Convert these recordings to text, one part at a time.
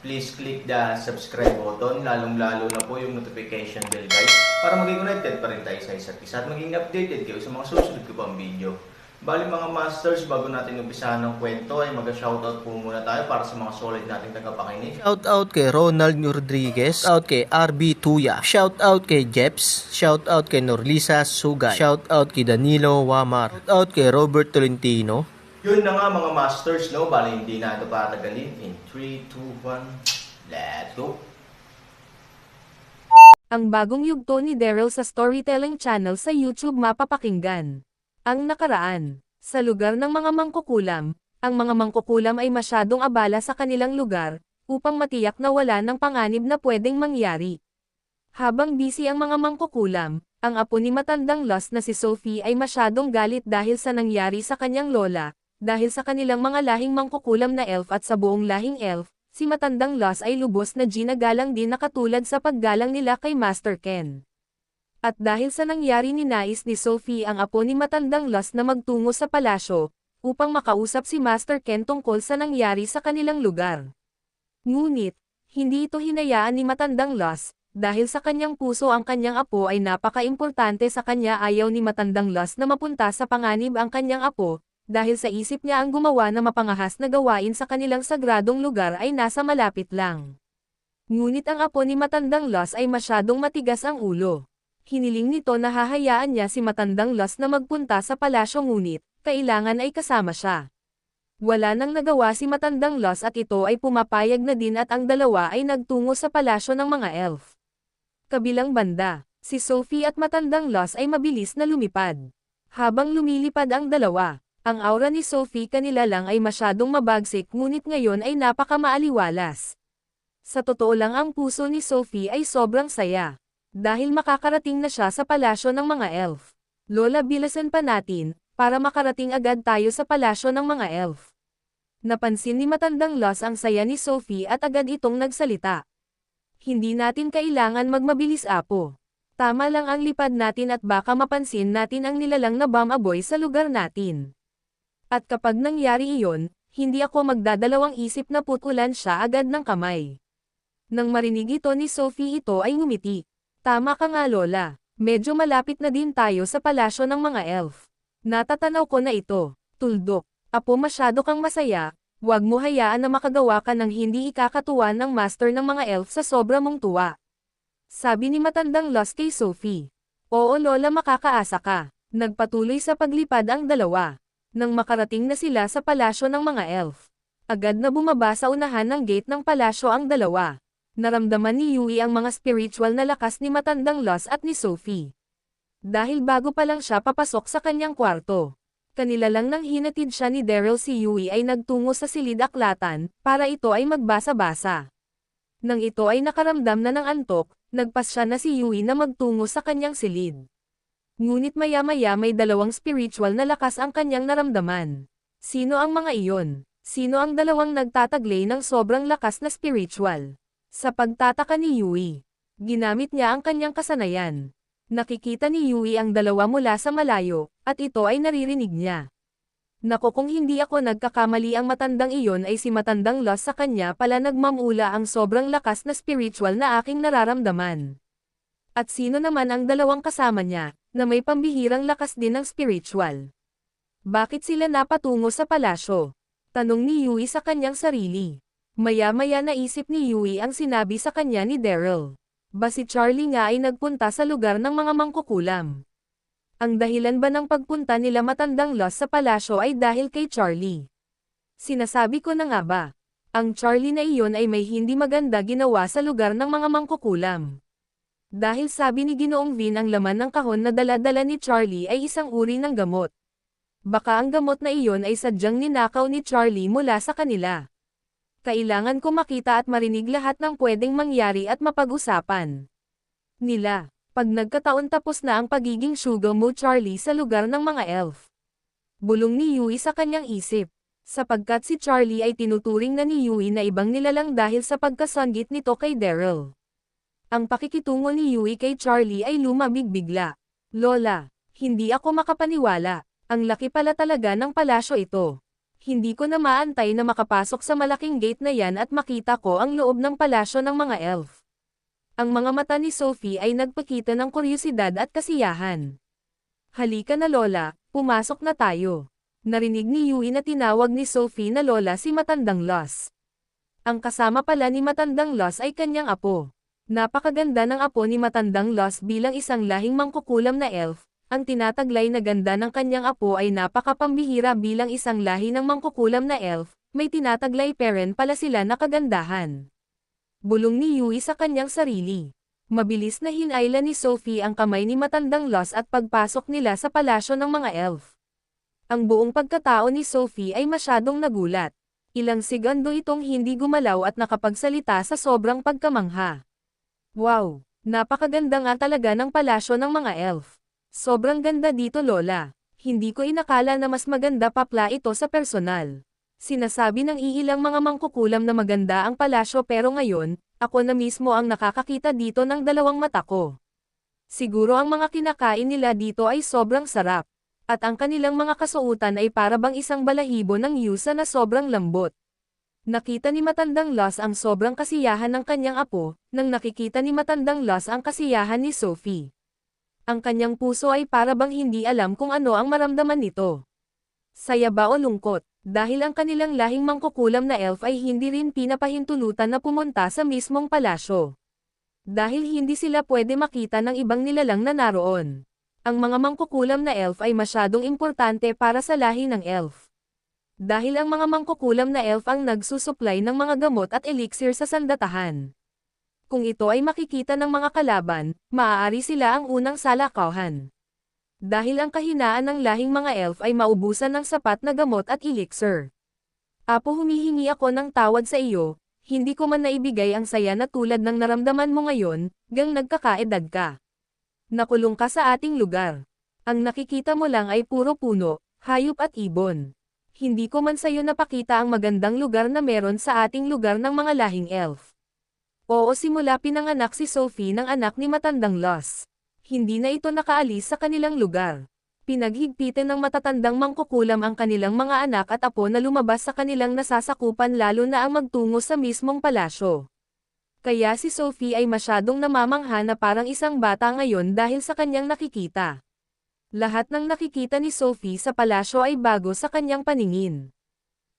please click the subscribe button, lalong-lalo na po yung notification bell guys, para maging connected pa rin tayo sa isa't isa at maging updated kayo sa mga susunod ko pang video. Bali mga masters, bago natin umpisahan ng kwento ay mag-shoutout po muna tayo para sa mga solid nating tagapakinig. Shout out kay Ronald Rodriguez, shout out kay RB Tuya, shout out kay Jeps, shout out kay Norlisa Sugay, shout out kay Danilo Wamar, shout out kay Robert Tolentino, Yun na nga mga masters, no? Bali hindi na ito patagalin. In 3, 2, 1, let's go! Ang bagong yugto ni Daryl sa storytelling channel sa YouTube mapapakinggan. Ang nakaraan. Sa lugar ng mga mangkukulam, ang mga mangkukulam ay masyadong abala sa kanilang lugar, upang matiyak na wala ng panganib na pwedeng mangyari. Habang busy ang mga mangkukulam, ang apo ni matandang Lost na si Sophie ay masyadong galit dahil sa nangyari sa kanyang lola, dahil sa kanilang mga lahing mangkukulam na elf at sa buong lahing elf, si matandang Lost ay lubos na ginagalang din na katulad sa paggalang nila kay Master Ken. At dahil sa nangyari ni nais ni Sophie ang apo ni matandang Lost na magtungo sa palasyo, upang makausap si Master Ken tungkol sa nangyari sa kanilang lugar. Ngunit, hindi ito hinayaan ni matandang Lost, dahil sa kanyang puso ang kanyang apo ay napaka-importante sa kanya ayaw ni matandang Lost na mapunta sa panganib ang kanyang apo, dahil sa isip niya ang gumawa na mapangahas na gawain sa kanilang sagradong lugar ay nasa malapit lang. Ngunit ang apo ni matandang Lost ay masyadong matigas ang ulo. Hiniling nito na hahayaan niya si matandang Lost na magpunta sa palasyo ngunit, kailangan ay kasama siya. Wala nang nagawa si matandang Lost at ito ay pumapayag na din at ang dalawa ay nagtungo sa palasyo ng mga elf. Kabilang banda, si Sophie at matandang Lost ay mabilis na lumipad. Habang lumilipad ang dalawa, ang aura ni Sophie kanila lang ay masyadong mabagsik ngunit ngayon ay napakamaaliwalas. Sa totoo lang ang puso ni Sophie ay sobrang saya. Dahil makakarating na siya sa palasyo ng mga elf. Lola bilasan pa natin, para makarating agad tayo sa palasyo ng mga elf. Napansin ni matandang Lost ang saya ni Sophie at agad itong nagsalita. Hindi natin kailangan magmabilis apo. Tama lang ang lipad natin at baka mapansin natin ang nilalang na bomb aboy sa lugar natin. At kapag nangyari iyon, hindi ako magdadalawang isip na putulan siya agad ng kamay. Nang marinig ito ni Sophie ito ay ngumiti. Tama ka nga Lola, medyo malapit na din tayo sa palasyo ng mga elf. Natatanaw ko na ito, tuldok, apo masyado kang masaya, Huwag mo hayaan na makagawa ka ng hindi ikakatuwa ng master ng mga elf sa sobra mong tuwa. Sabi ni matandang Lost kay Sophie. Oo lola makakaasa ka. Nagpatuloy sa paglipad ang dalawa. Nang makarating na sila sa palasyo ng mga elf. Agad na bumaba sa unahan ng gate ng palasyo ang dalawa. Naramdaman ni Yui ang mga spiritual na lakas ni matandang Lost at ni Sophie. Dahil bago pa lang siya papasok sa kanyang kwarto kanila lang nang hinatid siya ni Daryl si Yui ay nagtungo sa silid aklatan, para ito ay magbasa-basa. Nang ito ay nakaramdam na ng antok, nagpas siya na si Yui na magtungo sa kanyang silid. Ngunit maya-maya may dalawang spiritual na lakas ang kanyang naramdaman. Sino ang mga iyon? Sino ang dalawang nagtataglay ng sobrang lakas na spiritual? Sa pagtataka ni Yui, ginamit niya ang kanyang kasanayan. Nakikita ni Yui ang dalawa mula sa malayo, at ito ay naririnig niya. Nako kung hindi ako nagkakamali ang matandang iyon ay si matandang Lost sa kanya pala nagmamula ang sobrang lakas na spiritual na aking nararamdaman. At sino naman ang dalawang kasama niya, na may pambihirang lakas din ng spiritual? Bakit sila napatungo sa palasyo? Tanong ni Yui sa kanyang sarili. Maya-maya naisip ni Yui ang sinabi sa kanya ni Daryl. Ba si Charlie nga ay nagpunta sa lugar ng mga mangkukulam. Ang dahilan ba ng pagpunta nila matandang Lost sa palasyo ay dahil kay Charlie? Sinasabi ko na nga ba? Ang Charlie na iyon ay may hindi maganda ginawa sa lugar ng mga mangkukulam. Dahil sabi ni Ginoong Vin ang laman ng kahon na daladala ni Charlie ay isang uri ng gamot. Baka ang gamot na iyon ay sadyang ninakaw ni Charlie mula sa kanila. Kailangan ko makita at marinig lahat ng pwedeng mangyari at mapag-usapan. Nila, pag nagkataon tapos na ang pagiging sugar mo Charlie sa lugar ng mga elf. Bulong ni Yui sa kanyang isip. Sapagkat si Charlie ay tinuturing na ni Yui na ibang nilalang dahil sa pagkasanggit nito kay Daryl. Ang pakikitungo ni Yui kay Charlie ay lumabig bigla. Lola, hindi ako makapaniwala. Ang laki pala talaga ng palasyo ito. Hindi ko na maantay na makapasok sa malaking gate na yan at makita ko ang loob ng palasyo ng mga elf. Ang mga mata ni Sophie ay nagpakita ng kuryosidad at kasiyahan. Halika na Lola, pumasok na tayo. Narinig ni Yui na tinawag ni Sophie na Lola si Matandang Los. Ang kasama pala ni Matandang Los ay kanyang apo. Napakaganda ng apo ni Matandang Los bilang isang lahing mangkukulam na elf. Ang tinataglay na ganda ng kanyang apo ay napakapambihira bilang isang lahi ng mangkukulam na elf. May tinataglay parent pala sila na kagandahan. Bulong ni Yui sa kanyang sarili. Mabilis na hinayla ni Sophie ang kamay ni Matandang Los at pagpasok nila sa palasyo ng mga elf. Ang buong pagkatao ni Sophie ay masyadong nagulat. Ilang segundo itong hindi gumalaw at nakapagsalita sa sobrang pagkamangha. Wow! Napakaganda nga talaga ng palasyo ng mga elf. Sobrang ganda dito Lola. Hindi ko inakala na mas maganda pa pla ito sa personal. Sinasabi ng iilang mga mangkukulam na maganda ang palasyo pero ngayon, ako na mismo ang nakakakita dito ng dalawang mata ko. Siguro ang mga kinakain nila dito ay sobrang sarap. At ang kanilang mga kasuutan ay para bang isang balahibo ng yusa na sobrang lambot. Nakita ni Matandang Los ang sobrang kasiyahan ng kanyang apo, nang nakikita ni Matandang Los ang kasiyahan ni Sophie. Ang kanyang puso ay para bang hindi alam kung ano ang maramdaman nito. Saya ba o lungkot, dahil ang kanilang lahing mangkukulam na elf ay hindi rin pinapahintulutan na pumunta sa mismong palasyo. Dahil hindi sila pwede makita ng ibang nilalang na naroon. Ang mga mangkukulam na elf ay masyadong importante para sa lahi ng elf. Dahil ang mga mangkukulam na elf ang nagsusupply ng mga gamot at elixir sa sandatahan. Kung ito ay makikita ng mga kalaban, maaari sila ang unang salakawan. Dahil ang kahinaan ng lahing mga elf ay maubusan ng sapat na gamot at elixir. Apo humihingi ako ng tawad sa iyo, hindi ko man naibigay ang saya na tulad ng naramdaman mo ngayon, gang nagkakaedad ka. Nakulong ka sa ating lugar. Ang nakikita mo lang ay puro puno, hayop at ibon. Hindi ko man sa iyo napakita ang magandang lugar na meron sa ating lugar ng mga lahing elf. Oo simula pinanganak si Sophie ng anak ni Matandang Los. Hindi na ito nakaalis sa kanilang lugar. Pinaghigpitan ng matatandang mangkukulam ang kanilang mga anak at apo na lumabas sa kanilang nasasakupan lalo na ang magtungo sa mismong palasyo. Kaya si Sophie ay masyadong namamangha na parang isang bata ngayon dahil sa kanyang nakikita. Lahat ng nakikita ni Sophie sa palasyo ay bago sa kanyang paningin.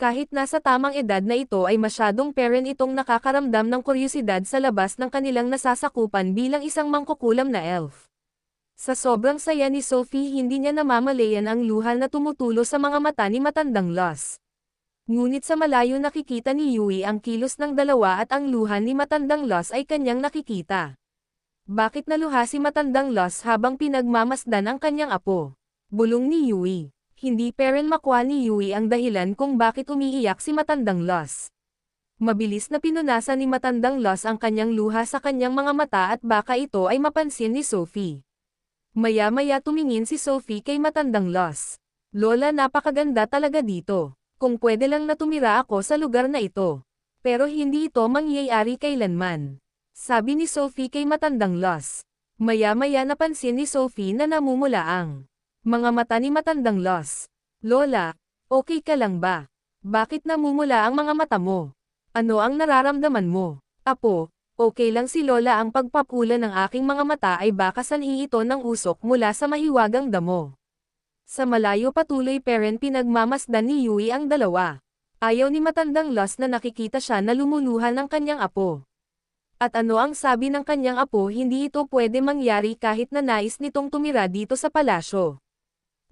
Kahit nasa tamang edad na ito ay masyadong parent itong nakakaramdam ng kuryosidad sa labas ng kanilang nasasakupan bilang isang mangkukulam na elf. Sa sobrang saya ni Sophie hindi niya namamalayan ang luha na tumutulo sa mga mata ni Matandang Los. Ngunit sa malayo nakikita ni Yui ang kilos ng dalawa at ang luha ni Matandang Los ay kanyang nakikita. Bakit naluha si Matandang Los habang pinagmamasdan ang kanyang apo? Bulong ni Yui. Hindi peren makwa ni Yui ang dahilan kung bakit umiiyak si Matandang Los. Mabilis na pinunasan ni Matandang Los ang kanyang luha sa kanyang mga mata at baka ito ay mapansin ni Sophie. Maya-maya tumingin si Sophie kay Matandang Los. Lola napakaganda talaga dito. Kung pwede lang na tumira ako sa lugar na ito. Pero hindi ito mangyayari kailanman. Sabi ni Sophie kay Matandang Los. Maya-maya napansin ni Sophie na namumulaang. Mga mata ni Matandang Los. Lola, okay ka lang ba? Bakit namumula ang mga mata mo? Ano ang nararamdaman mo? Apo, okay lang si Lola ang pagpapula ng aking mga mata ay baka sanhi ito ng usok mula sa mahiwagang damo. Sa malayo patuloy parent pinagmamasdan ni Yui ang dalawa. Ayaw ni Matandang Los na nakikita siya na lumuluhan ng kanyang apo. At ano ang sabi ng kanyang apo hindi ito pwede mangyari kahit na nais nitong tumira dito sa palasyo.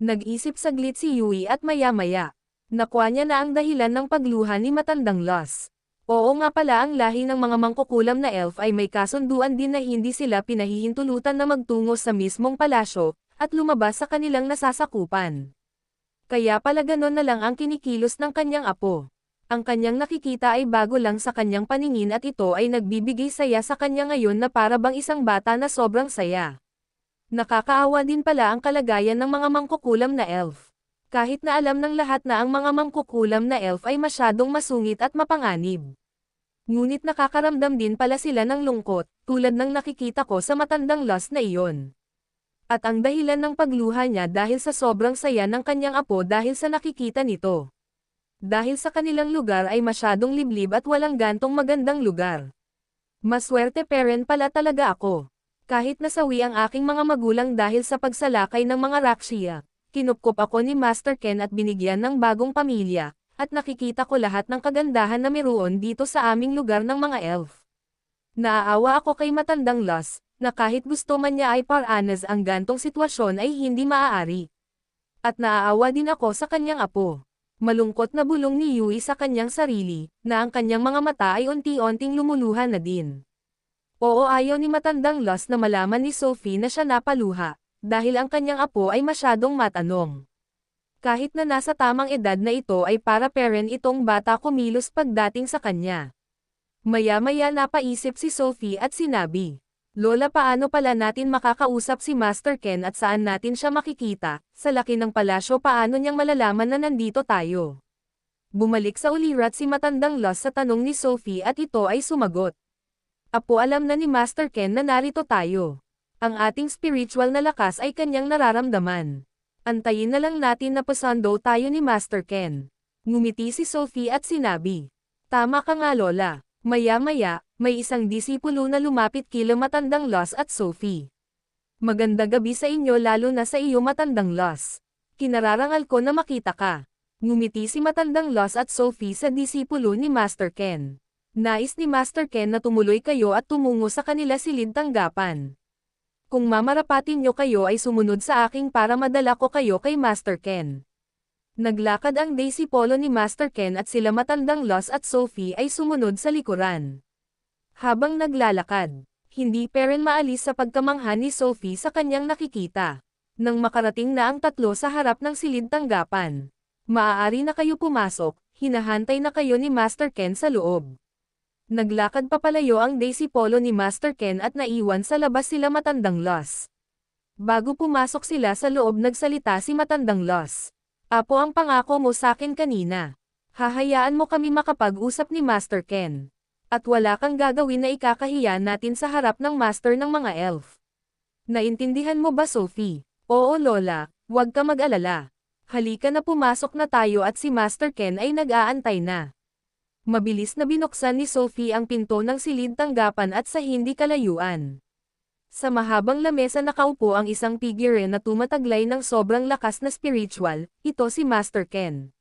Nag-isip saglit si Yui at maya-maya. Nakuha niya na ang dahilan ng pagluha ni Matandang Los. Oo nga pala ang lahi ng mga mangkukulam na elf ay may kasunduan din na hindi sila pinahihintulutan na magtungo sa mismong palasyo, at lumabas sa kanilang nasasakupan. Kaya pala ganon na lang ang kinikilos ng kanyang apo. Ang kanyang nakikita ay bago lang sa kanyang paningin at ito ay nagbibigay saya sa kanya ngayon na para bang isang bata na sobrang saya. Nakakaawa din pala ang kalagayan ng mga mangkukulam na elf. Kahit na alam ng lahat na ang mga mangkukulam na elf ay masyadong masungit at mapanganib. Ngunit nakakaramdam din pala sila ng lungkot, tulad ng nakikita ko sa matandang lost na iyon. At ang dahilan ng pagluha niya dahil sa sobrang saya ng kanyang apo dahil sa nakikita nito. Dahil sa kanilang lugar ay masyadong liblib at walang gantong magandang lugar. Maswerte parent pala talaga ako. Kahit nasawi ang aking mga magulang dahil sa pagsalakay ng mga Rakshia, kinupkup ako ni Master Ken at binigyan ng bagong pamilya, at nakikita ko lahat ng kagandahan na meron dito sa aming lugar ng mga elf. Naaawa ako kay matandang Los, na kahit gusto man niya ay paranas ang gantong sitwasyon ay hindi maaari. At naaawa din ako sa kanyang apo. Malungkot na bulong ni Yui sa kanyang sarili, na ang kanyang mga mata ay unti-unting lumuluha na din. Oo ayaw ni matandang Los na malaman ni Sophie na siya napaluha, dahil ang kanyang apo ay masyadong matanong. Kahit na nasa tamang edad na ito ay para parent itong bata kumilos pagdating sa kanya. Maya-maya napaisip si Sophie at sinabi, Lola paano pala natin makakausap si Master Ken at saan natin siya makikita, sa laki ng palasyo paano niyang malalaman na nandito tayo. Bumalik sa ulirat si matandang Los sa tanong ni Sophie at ito ay sumagot. Apo alam na ni Master Ken na narito tayo. Ang ating spiritual na lakas ay kanyang nararamdaman. Antayin na lang natin na pasando tayo ni Master Ken. Ngumiti si Sophie at sinabi. Tama ka nga Lola. Maya-maya, may isang disipulo na lumapit kila matandang Los at Sophie. Maganda gabi sa inyo lalo na sa iyo matandang Los. Kinararangal ko na makita ka. Ngumiti si matandang Los at Sophie sa disipulo ni Master Ken. Nais ni Master Ken na tumuloy kayo at tumungo sa kanila silid tanggapan. Kung mamarapatin nyo kayo ay sumunod sa aking para madala ko kayo kay Master Ken. Naglakad ang Daisy Polo ni Master Ken at sila matandang Los at Sophie ay sumunod sa likuran. Habang naglalakad, hindi peren maalis sa pagkamangha ni Sophie sa kanyang nakikita. Nang makarating na ang tatlo sa harap ng silid tanggapan. Maaari na kayo pumasok, hinahantay na kayo ni Master Ken sa loob. Naglakad papalayo ang Daisy Polo ni Master Ken at naiwan sa labas sila matandang Los. Bago pumasok sila sa loob nagsalita si matandang Los. Apo ang pangako mo sa akin kanina. Hahayaan mo kami makapag-usap ni Master Ken. At wala kang gagawin na ikakahiya natin sa harap ng Master ng mga elf. Naintindihan mo ba Sophie? Oo Lola, huwag ka mag-alala. Halika na pumasok na tayo at si Master Ken ay nag-aantay na. Mabilis na binuksan ni Sophie ang pinto ng silid tanggapan at sa hindi kalayuan. Sa mahabang lamesa nakaupo ang isang figure na tumataglay ng sobrang lakas na spiritual, ito si Master Ken.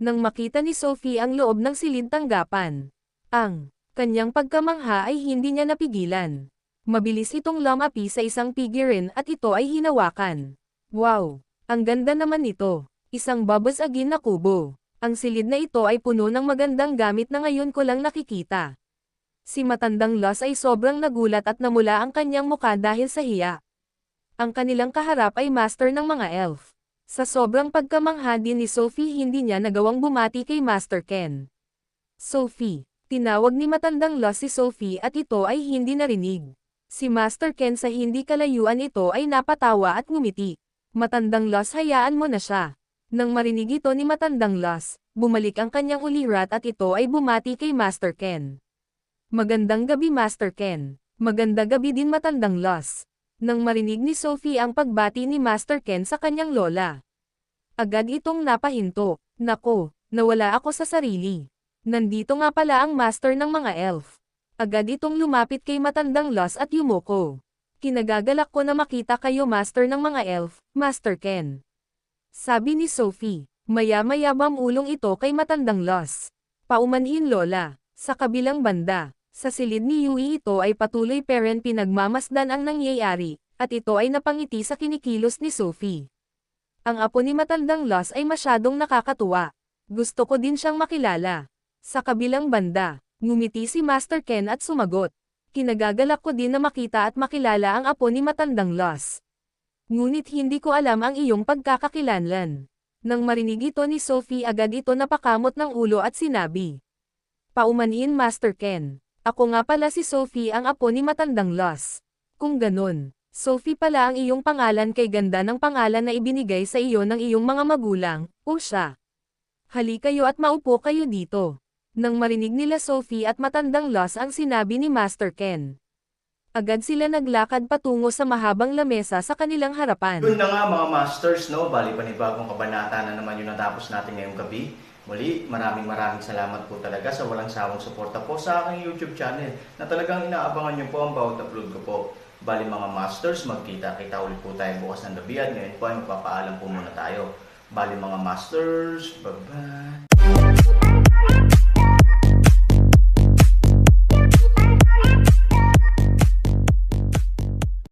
Nang makita ni Sophie ang loob ng silid tanggapan, ang kanyang pagkamangha ay hindi niya napigilan. Mabilis itong lumapi sa isang figurine at ito ay hinawakan. Wow! Ang ganda naman nito. Isang babasagin na kubo. Ang silid na ito ay puno ng magandang gamit na ngayon ko lang nakikita. Si matandang Los ay sobrang nagulat at namula ang kanyang muka dahil sa hiya. Ang kanilang kaharap ay master ng mga elf. Sa sobrang pagkamangha ni Sophie hindi niya nagawang bumati kay Master Ken. Sophie, tinawag ni matandang Los si Sophie at ito ay hindi narinig. Si Master Ken sa hindi kalayuan ito ay napatawa at ngumiti. Matandang Los hayaan mo na siya. Nang marinig ito ni matandang Los, bumalik ang kanyang ulirat at ito ay bumati kay Master Ken. Magandang gabi Master Ken. Maganda gabi din matandang Los. Nang marinig ni Sophie ang pagbati ni Master Ken sa kanyang lola. Agad itong napahinto. Nako, nawala ako sa sarili. Nandito nga pala ang master ng mga elf. Agad itong lumapit kay matandang Los at yumuko. Kinagagalak ko na makita kayo master ng mga elf, Master Ken. Sabi ni Sophie, maya-maya ulong ito kay matandang Los. Paumanhin lola, sa kabilang banda, sa silid ni Yui ito ay patuloy parent pinagmamasdan ang nangyayari, at ito ay napangiti sa kinikilos ni Sophie. Ang apo ni matandang Los ay masyadong nakakatuwa. Gusto ko din siyang makilala. Sa kabilang banda, ngumiti si Master Ken at sumagot. Kinagagalak ko din na makita at makilala ang apo ni matandang Los. Ngunit hindi ko alam ang iyong pagkakakilanlan. Nang marinig ito ni Sophie agad ito napakamot ng ulo at sinabi. Paumanhin Master Ken. Ako nga pala si Sophie ang apo ni Matandang Los. Kung ganun, Sophie pala ang iyong pangalan kay ganda ng pangalan na ibinigay sa iyo ng iyong mga magulang, o siya. Hali kayo at maupo kayo dito. Nang marinig nila Sophie at Matandang Los ang sinabi ni Master Ken. Agad sila naglakad patungo sa mahabang lamesa sa kanilang harapan. Yun na nga mga masters, no? Bali panibagong kabanata na naman yung natapos natin ngayong gabi. Muli, maraming maraming salamat po talaga sa walang sawang suporta po sa aking YouTube channel na talagang inaabangan nyo po ang bawat upload ko po. Bali mga masters, magkita-kita ulit po tayo bukas ng gabi at ngayon po ay magpapaalam po muna tayo. Bali mga masters, bye-bye!